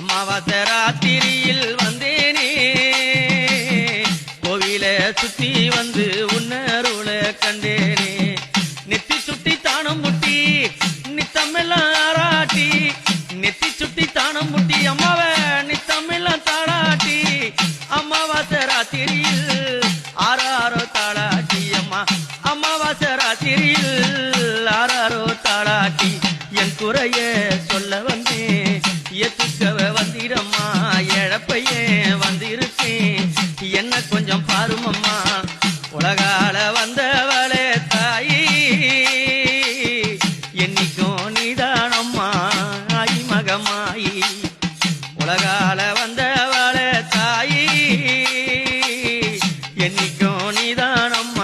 அமாவாசை ராத்திரியில் வந்தேனே. கோவில சுத்தி வந்து உன்னருள கண்டேனே. நெத்தி சுட்டி தானம் முட்டி நித்தமெல்லாம் ஆராட்டி. நெத்தி சுட்டி தானம் முட்டி அம்மாவ நித்தமெல்லாம் தாராட்டி. அமாவாசை ராத்திரியில் ஆறாரோ தாளாட்டி அம்மா. அமாவாசை ராத்திரியில் ஆறாரோ தாளாட்டி. என் குறைய சொல்ல வழியே வந்திருக்கேன் என்ன கொஞ்சம் பாருமம்மா. உலகால வந்தவளே தாயி. என்னைக்கும் நிதானம்மா. ஆயி மகமாயி உலகால வந்தவளே தாயி. என்னைக்கும் நிதானம்மா.